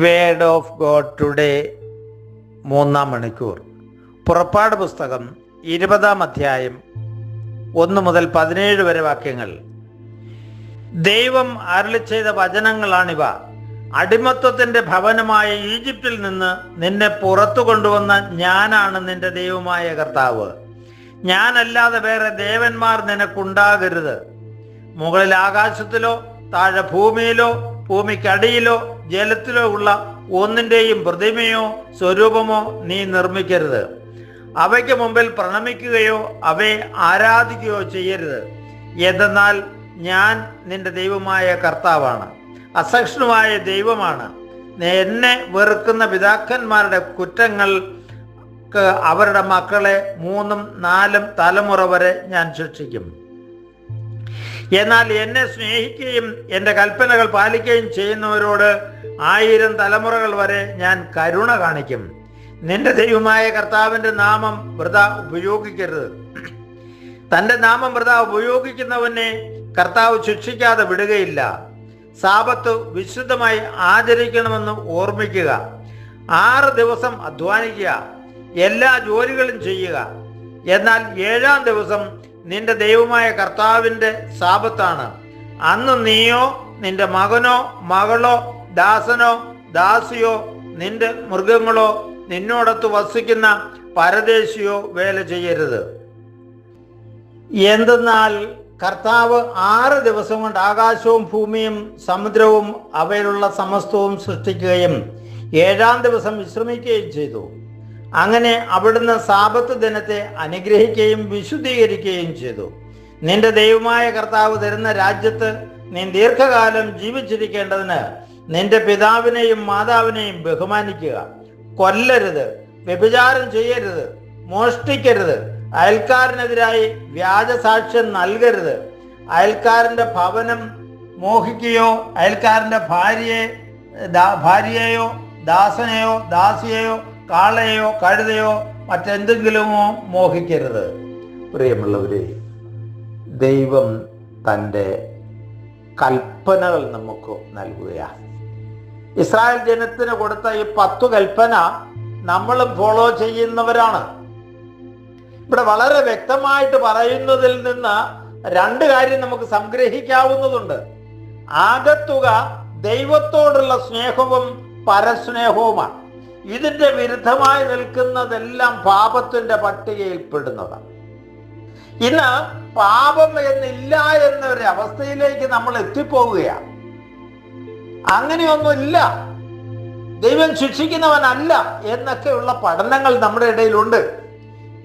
Word of God today മൂന്നാം മണിക്കൂർ. പുറപ്പാട് പുസ്തകം ഇരുപതാം അധ്യായം ഒന്ന് മുതൽ പതിനേഴ് വരെ വാക്യങ്ങൾ. ദൈവം അരളി ചെയ്ത വചനങ്ങളാണിവ. അടിമത്വത്തിന്റെ ഭവനമായ ഈജിപ്തിൽ നിന്ന് നിന്നെ പുറത്തു കൊണ്ടുവന്ന ഞാനാണ് നിന്റെ ദൈവമായ കർത്താവ്. ഞാനല്ലാതെ വേറെ ദേവന്മാർ നിനക്കുണ്ടാകരുത്. മുകളിൽ ആകാശത്തിലോ താഴെ ഭൂമിയിലോ ഭൂമിക്കടിയിലോ ജലത്തിലോ ഉള്ള ഒന്നിന്റെയും പ്രതിമയോ സ്വരൂപമോ നീ നിർമ്മിക്കരുത്. അവയ്ക്ക് മുമ്പിൽ പ്രണമിക്കുകയോ അവയെ ആരാധിക്കുകയോ ചെയ്യരുത്. എന്തെന്നാൽ ഞാൻ നിന്റെ ദൈവമായ കർത്താവാണ് അസഹിഷ്ണുവായ ദൈവമാണ്. എന്നെ വെറുക്കുന്ന പിതാക്കന്മാരുടെ കുറ്റങ്ങൾ അവരുടെ മക്കളെ മൂന്നും നാലും തലമുറ വരെ ഞാൻ ശിക്ഷിക്കും. എന്നാൽ എന്നെ സ്നേഹിക്കുകയും എന്റെ കൽപ്പനകൾ പാലിക്കുകയും ചെയ്യുന്നവരോട് ആയിരം തലമുറകൾ വരെ ഞാൻ കരുണ കാണിക്കും. നിന്റെ ദൈവമായ കർത്താവിന്റെ നാമം വൃത ഉപയോഗിക്കരുത്. തന്റെ നാമം വൃത ഉപയോഗിക്കുന്നവനെ കർത്താവ് ശിക്ഷിക്കാതെ വിടുകയില്ല. സാപത്ത് വിശുദ്ധമായി ആചരിക്കണമെന്ന് ഓർമ്മിക്കുക. ആറ് ദിവസം അധ്വാനിക്കുക. എല്ലാ ജോലികളും ചെയ്യുക. എന്നാൽ ഏഴാം ദിവസം നിന്റെ ദൈവമായ കർത്താവിന്റെ സാപത്താണ് അന്ന് നീയോ നിന്റെ മകനോ മകളോ ദാസനോ ദാസിയോ നിന്റെ മൃഗങ്ങളോ നിന്നോടത്ത് വസിക്കുന്ന പരദേശിയോ വേല ചെയ്യരുത്. എന്തെന്നാൽ കർത്താവ് ആറ് ദിവസം കൊണ്ട് ആകാശവും ഭൂമിയും സമുദ്രവും അവയിലുള്ള സമസ്തവും സൃഷ്ടിക്കുകയും ഏഴാം ദിവസം വിശ്രമിക്കുകയും ചെയ്തു. അങ്ങനെ അവിടുന്ന് സാപത്ത് ദിനത്തെ അനുഗ്രഹിക്കുകയും വിശുദ്ധീകരിക്കുകയും ചെയ്തു. നിന്റെ ദൈവമായ കർത്താവ് തരുന്ന രാജ്യത്ത് നീ ദീർഘകാലം ജീവിച്ചിരിക്കേണ്ടതിന് നിന്റെ പിതാവിനെയും മാതാവിനെയും ബഹുമാനിക്കുക. കൊല്ലരുത് വ്യഭിചാരം ചെയ്യരുത് മോഷ്ടിക്കരുത് അയൽക്കാരനെതിരായി വ്യാജസാക്ഷ്യം നൽകരുത്. അയൽക്കാരന്റെ ഭവനം മോഹിക്കുകയോ അയൽക്കാരന്റെ ഭാര്യയെ ഭാര്യയെയോ ദാസനെയോ ദാസിയെയോ കാളയെയോ കഴുതയോ മറ്റെന്തെങ്കിലുമോ മോഹിക്കരുത്. പ്രിയമുള്ളവരെ ദൈവം തന്റെ കൽപ്പനകൾ നമുക്ക് നൽകുകയാണ്. ഇസ്രായേൽ ജനത്തിന് കൊടുത്ത ഈ പത്തു കൽപ്പന നമ്മൾ ഫോളോ ചെയ്യുന്നവരാണ്. ഇവിടെ വളരെ വ്യക്തമായിട്ട് പറയുന്നതിൽ നിന്ന് രണ്ട് കാര്യം നമുക്ക് സംഗ്രഹിക്കാവുന്നതുണ്ട്. ആകത്തുക ദൈവത്തോടുള്ള സ്നേഹവും പരസ്നേഹവുമാണ്. ഇതിന്റെ വിരുദ്ധമായി നിൽക്കുന്നതെല്ലാം പാപത്തിന്റെ പട്ടികയിൽ പെടുന്നതാണ് ഇന്ന് പാപം എന്നില്ല എന്നൊരു അവസ്ഥയിലേക്ക് നമ്മൾ എത്തിപ്പോവുകയാണ്. അങ്ങനെയൊന്നുമില്ല. ദൈവം ശിക്ഷിക്കുന്നവനല്ല എന്നൊക്കെയുള്ള പഠനങ്ങൾ നമ്മുടെ ഇടയിലുണ്ട്.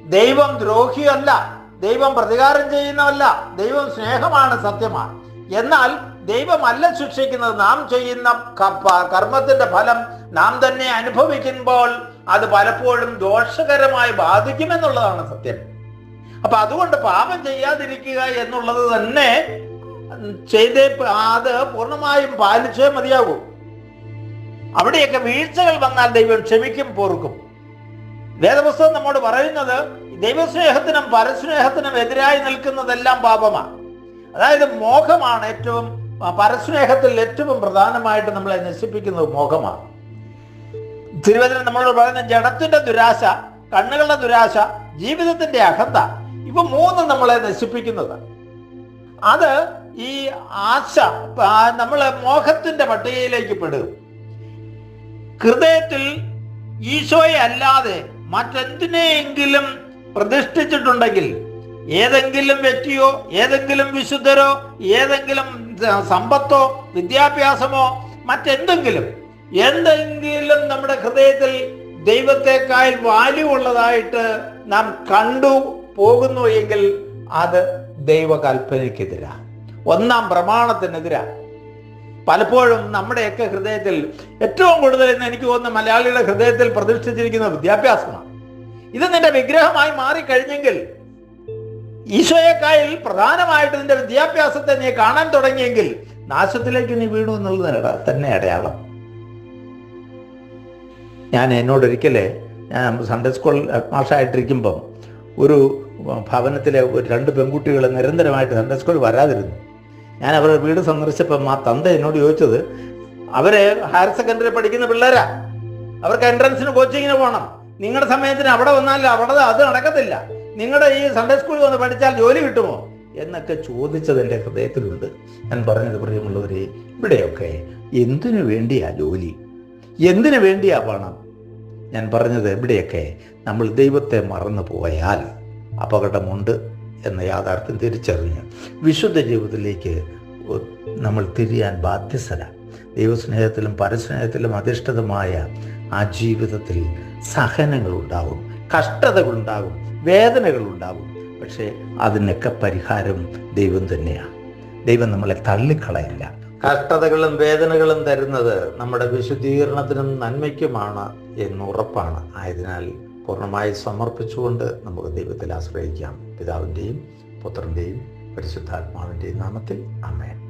ദൈവം ദ്രോഹിയല്ല ദൈവം പ്രതികാരം ചെയ്യുന്നവല്ല ദൈവം സ്നേഹമാണ് സത്യമാണ്. എന്നാൽ ദൈവമല്ല ശിക്ഷിക്കുന്നത് നാം ചെയ്യുന്ന കർമ്മത്തിന്റെ ഫലം നാം തന്നെ അനുഭവിക്കുമ്പോൾ അത് പലപ്പോഴും ദോഷകരമായി ബാധിക്കുമെന്നുള്ളതാണ് സത്യം. അപ്പൊ അതുകൊണ്ട് പാപം ചെയ്യാതിരിക്കുക എന്നുള്ളത് തന്നെ ചെയ്തേ അത് പൂർണമായും പാലിച്ചേ മതിയാകൂ. അവിടെയൊക്കെ വീഴ്ചകൾ വന്നാൽ ദൈവം ക്ഷമിക്കും പോർക്കും വേദപുസ്തകം നമ്മോട് പറയുന്നത് ദൈവസ്നേഹത്തിനും പരസ്നേഹത്തിനും എതിരായി നിൽക്കുന്നതെല്ലാം പാപമാണ് അതായത് മോഹമാണ് ഏറ്റവും പരസ്നേഹത്തിൽ ഏറ്റവും പ്രധാനമായിട്ട് നമ്മളെ നശിപ്പിക്കുന്നത് മോഹമാണ്. തിരുവചനം നമ്മളോട് പറയുന്ന ജഡത്തിന്റെ ദുരാശ കണ്ണുകളുടെ ദുരാശ ജീവിതത്തിന്റെ അഹന്ത. ഇവ മൂന്ന് നമ്മളെ നശിപ്പിക്കുന്നത്. അത് ഈ ആശ നമ്മളെ മോഹത്തിന്റെ പട്ടികയിലേക്ക് പെടും. ഹൃദയത്തിൽ ഈശോയെ അല്ലാതെ മറ്റെന്തിനെയെങ്കിലും പ്രതിഷ്ഠിച്ചിട്ടുണ്ടെങ്കിൽ ഏതെങ്കിലും വ്യക്തിയോ ഏതെങ്കിലും വിശുദ്ധരോ ഏതെങ്കിലും സമ്പത്തോ വിദ്യാഭ്യാസമോ മറ്റെന്തെങ്കിലും എന്തെങ്കിലും നമ്മുടെ ഹൃദയത്തിൽ ദൈവത്തെക്കാൾ വാല്യൂ ഉള്ളതായിട്ട് നാം കണ്ടു പോകുന്നു എങ്കിൽ അത് ദൈവകൽപ്പനയ്ക്കെതിരാ. ഒന്നാം പ്രമാണത്തിനെതിരാ. പലപ്പോഴും നമ്മുടെയൊക്കെ ഹൃദയത്തിൽ ഏറ്റവും കൂടുതൽ എന്ന് എനിക്ക് തോന്നുന്ന മലയാളിയുടെ ഹൃദയത്തിൽ പ്രതിഷ്ഠിച്ചിരിക്കുന്ന വിദ്യാഭ്യാസമാണ്. ഇത് നിന്റെ വിഗ്രഹമായി മാറിക്കഴിഞ്ഞെങ്കിൽ ഈശോയെക്കായിൽ പ്രധാനമായിട്ട് നിന്റെ വിദ്യാഭ്യാസത്തെ നീ കാണാൻ തുടങ്ങിയെങ്കിൽ നാശത്തിലേക്ക് നീ വീണു എന്നുള്ളത് തന്നെ അടയാളം. ഞാൻ എന്നോടൊരിക്കലേ ഞാൻ സൺഡേ സ്കൂൾ മാഷായിട്ടിരിക്കുമ്പം ഒരു ഭവനത്തിലെ ഒരു രണ്ട് പെൺകുട്ടികൾ നിരന്തരമായിട്ട് സൺഡേ സ്കൂളിൽ വരാതിരുന്നു. ഞാൻ അവരുടെ വീട് സന്ദർശിച്ചപ്പം ആ തന്ത എന്നോട് ചോദിച്ചത് അവരെ ഹയർ സെക്കൻഡറി പഠിക്കുന്ന പിള്ളേരാ. അവർക്ക് എൻട്രൻസിന് കോച്ചിങ്ങിന് പോകണം നിങ്ങളുടെ സമയത്തിന് അവിടെ വന്നാൽ അവിടെ അത് നടക്കത്തില്ല. നിങ്ങളുടെ ഈ സൺഡേ സ്കൂളിൽ വന്ന് പഠിച്ചാൽ ജോലി കിട്ടുമോ? എന്നൊക്കെ ചോദിച്ചത് എന്റെ ഹൃദയത്തിലുണ്ട്. ഞാൻ പറഞ്ഞത് പ്രിയമുള്ളവരെ ഇവിടെയൊക്കെ എന്തിനു വേണ്ടിയാ ജോലി? എന്തിനു വേണ്ടിയാ പണം? ഞാൻ പറഞ്ഞത് ഇവിടെയൊക്കെ നമ്മൾ ദൈവത്തെ മറന്നു പോയാൽ അപകടമുണ്ട് എന്ന യാഥാർത്ഥ്യം തിരിച്ചറിഞ്ഞ് വിശുദ്ധ ജീവിതത്തിലേക്ക് നമ്മൾ തിരിയാൻ ബാധ്യസ്ഥരാണ് ദൈവസ്നേഹത്തിലും പരസ്നേഹത്തിലും അധിഷ്ഠിതമായ ആ ജീവിതത്തിൽ സഹനങ്ങളുണ്ടാകും കഷ്ടതകളുണ്ടാകും വേദനകളുണ്ടാകും. പക്ഷേ അതിനൊക്കെ പരിഹാരം ദൈവം തന്നെയാണ് ദൈവം നമ്മളെ തള്ളിക്കളയില്ല. കഷ്ടതകളും വേദനകളും തരുന്നത് നമ്മുടെ വിശുദ്ധീകരണത്തിനും നന്മയ്ക്കുമാണ് എന്ന് ഉറപ്പാണ് ആയതിനാൽ പൂർണമായി സമർപ്പിച്ചുകൊണ്ട് നമുക്ക് ദൈവത്തിൽ ആശ്രയിക്കാം. പിതാവിന്റെയും പുത്രന്റെയും പരിശുദ്ധാത്മാവിന്റെയും നാമത്തിൽ. അമ്മേൻ